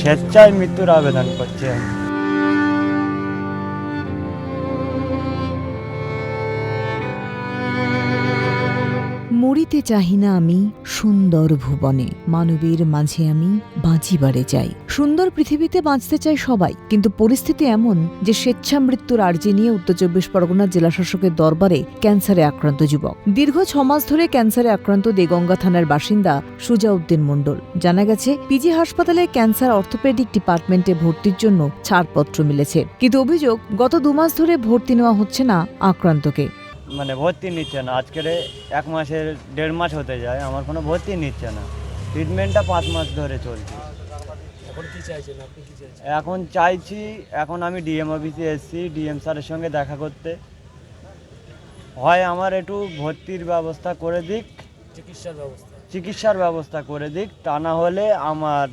স্বেচ্ছায় মৃত্যুর আবেদন করছি। মরিতে চাহি না আমি সুন্দর ভুবনে। মানবীর মাঝে আমি বাঁচিবারে যাই সুন্দর পৃথিবীতে বাঁচতে চাই সবাই, কিন্তু পরিস্থিতি এমন যে স্বেচ্ছা মৃত্যুর আর্জি নিয়ে উত্তর চব্বিশ পরগনা জেলা শাসকের দরবারে ক্যান্সারে আক্রান্ত যুবক। দীর্ঘ ছমাস ধরে ক্যান্সারে আক্রান্ত দেগঙ্গা থানার বাসিন্দা সুজাউদ্দিন মণ্ডল। জানা গেছে, পিজি হাসপাতালে ক্যান্সার অর্থোপেডিক ডিপার্টমেন্টে ভর্তির জন্য ছাড়পত্র মিলেছে। কিন্তু অভিযোগ, গত দুমাস ধরে ভর্তি নেওয়া হচ্ছে না আক্রান্তকে। মানে ভর্তি নিচ্ছে না। আজকের এক মাসের দেড় মাস হতে যায় আমার কোনো ভর্তি নিচ্ছে না। ট্রিটমেন্টটা পাঁচ মাস ধরে চলছে। এখন চাইছি এখন আমি ডিএম অফিসে এসেছি ডিএম স্যারের সঙ্গে দেখা করতে। হয় আমার একটু ভর্তির ব্যবস্থা করে দিক। চিকিৎসার ব্যবস্থা? চিকিৎসার ব্যবস্থা করে দিক তা না হলে আমার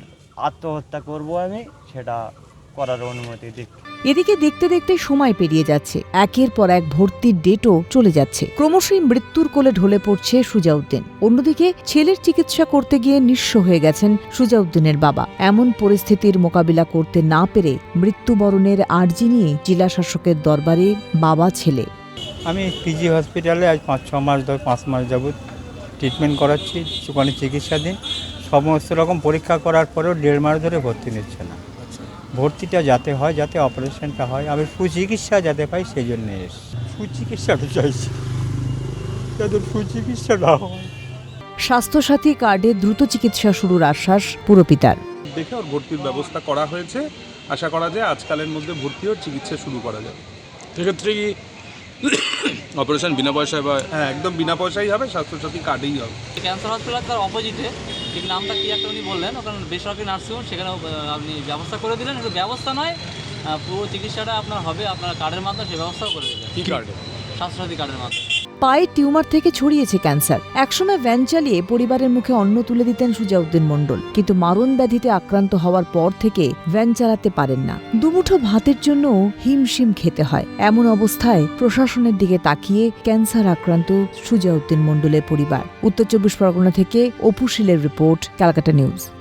আত্মহত্যা করব আমি সেটা করার অনুমতি দিক। এদিকে দেখতে দেখতে সময় পেরিয়ে যাচ্ছে। একের পর এক ভর্তির ডেটও চলে যাচ্ছে। ক্রমশই মৃত্যুর কোলে ঢলে পড়ছে সুজাউদ্দিন। অন্যদিকে ছেলের চিকিৎসা করতে গিয়ে নিঃস্ব হয়ে গেছেন সুজাউদ্দিনের বাবা। এমন পরিস্থিতির মোকাবিলা করতে না পেরে মৃত্যুবরণের আর্জি নিয়ে জেলা শাসকের দরবারে বাবা ছেলে। আমি পিজি হসপিটালে আজ পাঁচ ছ মাস ধরে পাঁচ মাস যাবত ট্রিটমেন্ট করাচ্ছি ওখানে চিকিৎসাধীন। সমস্ত রকম পরীক্ষা করার পরেও দেড় মাস ধরে ভর্তি নিচ্ছে না। ভর্তিটা যাতে হয় যাতে অপারেশনটা হয় আমি সুচিকিৎসা যাতে পাই সেই জন্য এসেছি। সুচিকিৎসাটা চাইছি। যাতে সুচিকিৎসা না হয়। স্বাস্থ্যসাথী কার্ডে দ্রুত চিকিৎসা শুরুর আশ্বাস পুরপিতার দেখে ওর ভর্তির ব্যবস্থা করা হয়েছে। আশা করা যায় আজকালের মধ্যে ভর্তি ওর চিকিৎসা শুরু করা যাবে সেক্ষেত্রে কি অপারেশন বিনা পয়সায় বা হ্যাঁ একদম বিনা পয়সাই হবে স্বাস্থ্যসাথী কার্ডেই হবে। ক্যান্সার হসপিটাল তার অপোজিটে ঠিক নামটা কি একটা উনি বললেন ওখানে বেসরকারি নার্সিংহোম সেখানে আপনি ব্যবস্থা করে দিলেন কিন্তু ব্যবস্থা নয় পুরো চিকিৎসাটা আপনার হবে আপনার কার্ডের মাধ্যমে সে ব্যবস্থাও করে দিলেন কি কার্ডে স্বাস্থ্যসাথী কার্ডের মাধ্যমে। পায়ে টিউমার থেকে ছড়িয়েছে ক্যান্সার। একসময় ভ্যান চালিয়ে পরিবারের মুখে অন্ন তুলে দিতেন সুজাউদ্দিন মণ্ডল। কিন্তু মারণ ব্যাধিতে আক্রান্ত হওয়ার পর থেকে ভ্যান চালাতে পারেন না। দুমুঠো ভাতের জন্য হিমশিম খেতে হয়। এমন অবস্থায় প্রশাসনের দিকে তাকিয়ে ক্যান্সার আক্রান্ত সুজাউদ্দিন মণ্ডলের পরিবার। উত্তর চব্বিশ পরগনা থেকে অপুশিলের রিপোর্ট, ক্যালকাটা নিউজ।